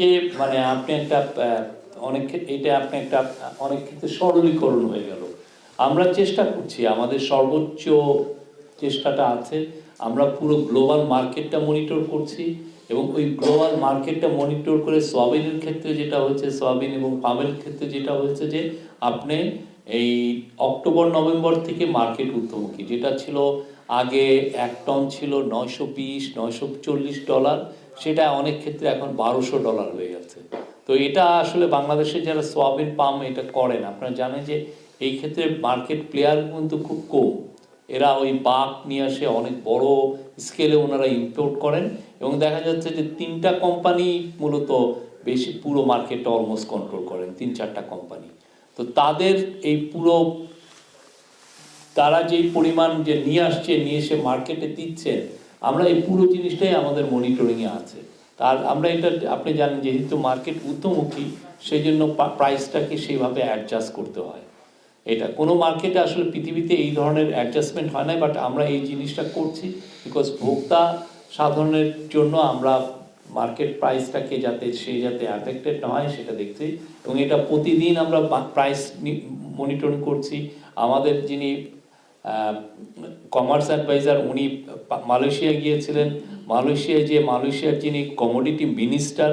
যে মানে আপনি একটা অনেক এটা আপনি একটা, অনেক ক্ষেত্রে সরলীকরণ হয়ে গেল। আমরা চেষ্টা করছি, আমাদের সর্বোচ্চ চেষ্টাটা আছে, আমরা পুরো গ্লোবাল মার্কেটটা মনিটর করছি এবং ওই গ্লোবাল মার্কেটটা মনিটর করে সোয়াবিনের ক্ষেত্রে যেটা হচ্ছে সয়াবিন এবং পামের ক্ষেত্রে যেটা হচ্ছে যে, আপনি এই অক্টোবর, নভেম্বর থেকে মার্কেট ঊর্ধ্বমুখী, যেটা ছিল আগে এক টন ছিল নয়শো বিশ, নয়শো চল্লিশ ডলার সেটা অনেক ক্ষেত্রে এখন বারোশো ডলার হয়ে গেছে তো এটা আসলে বাংলাদেশে যারা সোয়াবিন পাম এটা করেন, আপনারা জানেন যে এই ক্ষেত্রে মার্কেট প্লেয়ার কিন্তু খুব কম। এরা ওই বাঘ নিয়ে আসে অনেক বড় স্কেলে ওনারা ইম্পোর্ট করেন এবং দেখা যাচ্ছে যে তিনটা কোম্পানি মূলত বেশি পুরো মার্কেটটা অলমোস্ট কন্ট্রোল করেন, তিন চারটা কোম্পানি তো তাদের এই পুরো তারা যেই পরিমাণ যে নিয়ে আসছে, নিয়ে এসে মার্কেটে দিচ্ছেন আমরা এই পুরো জিনিসটাই আমাদের মনিটরিংয়ে আছে। তার, আমরা এটা, আপনি জানেন যেহেতু মার্কেট ঊর্ধ্বমুখী সেই জন্য প্রাইসটাকে সেইভাবে অ্যাডজাস্ট করতে হয়। এটা, কোনো মার্কেটে আসলে পৃথিবীতে এই ধরনের অ্যাডজাস্টমেন্ট হয় না বাট আমরা এই জিনিসটা করছি বিকজ ভোক্তা সাধারণের জন্য আমরা মার্কেট প্রাইসটাকে যাতে, সে যাতে অ্যাফেক্টেড না হয়, সেটা দেখছি। এবং এটা প্রতিদিন আমরা প্রাইস মনিটরিং করছি। আমাদের যিনি কমার্স অ্যাডভাইজার উনি মালয়েশিয়া গিয়েছিলেন। মালয়েশিয়ায় যে মালয়েশিয়ার যিনি কমোডিটি মিনিস্টার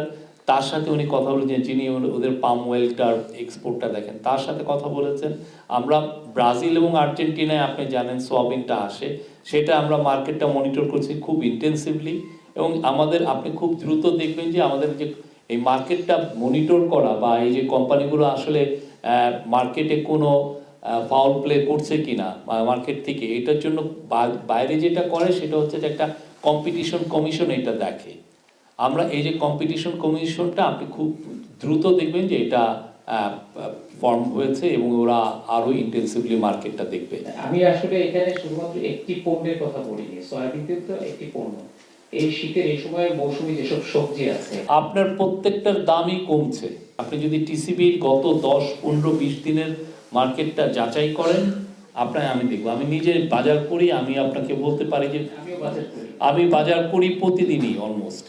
তার সাথে উনি কথা বলেছেন। যিনি ওদের পাম ওয়েলটার এক্সপোর্টটা দেখেন, তার সাথে কথা বলেছেন। আমরা ব্রাজিল এবং আর্জেন্টিনায় আপনি জানেন সোয়াবিনটা আসে। সেটা আমরা মার্কেটটা মনিটর করছি খুব ইন্টেন্সিভলি এবং আমাদের আপনি খুব দ্রুত দেখবেন যে আমাদের যে এই মার্কেটটা মনিটর করা বা এই যে কোম্পানিগুলো আসলে মার্কেটে কোনো ফাউল প্লে করছে কিনা মার্কেট থেকে এটার জন্য বাইরে যেটা করে সেটা হচ্ছে যে একটা কম্পিটিশন কমিশন এটা দেখে। আমরা এই যে কম্পিটিশন কমিশনটা আপনি খুব দ্রুত দেখবেন যে এটা ফর্ম হয়েছে এবং ওরা আরও ইন্টেন্সিভলি মার্কেটটা দেখবে। আমি আসলে এখানে শুধুমাত্র একটি পণ্যের কথা বলিনি সয়াবিন তেল তো একটি পণ্য। এই শীতের এই সময় মৌসুমী যেসব সবজি আছে। আপনার প্রত্যেকটার দামই কমছে। আপনি যদি টিসিবির গত দশ পনেরো বিশ দিনের মার্কেটটা যাচাই করেন আপনার আমি দেখব। আমি নিজে বাজার করি আমি আপনাকে বলতে পারি যে আমি বাজার করি প্রতিদিনই অলমোস্ট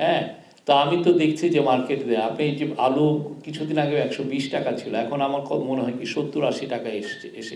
হ্যাঁ? তো আমি তো দেখছি যে মার্কেটে আপনি যে আলু কিছুদিন আগে একশো বিশ টাকা ছিল এখন আমার মনে হয় কি সত্তর আশি টাকা এসছে এসে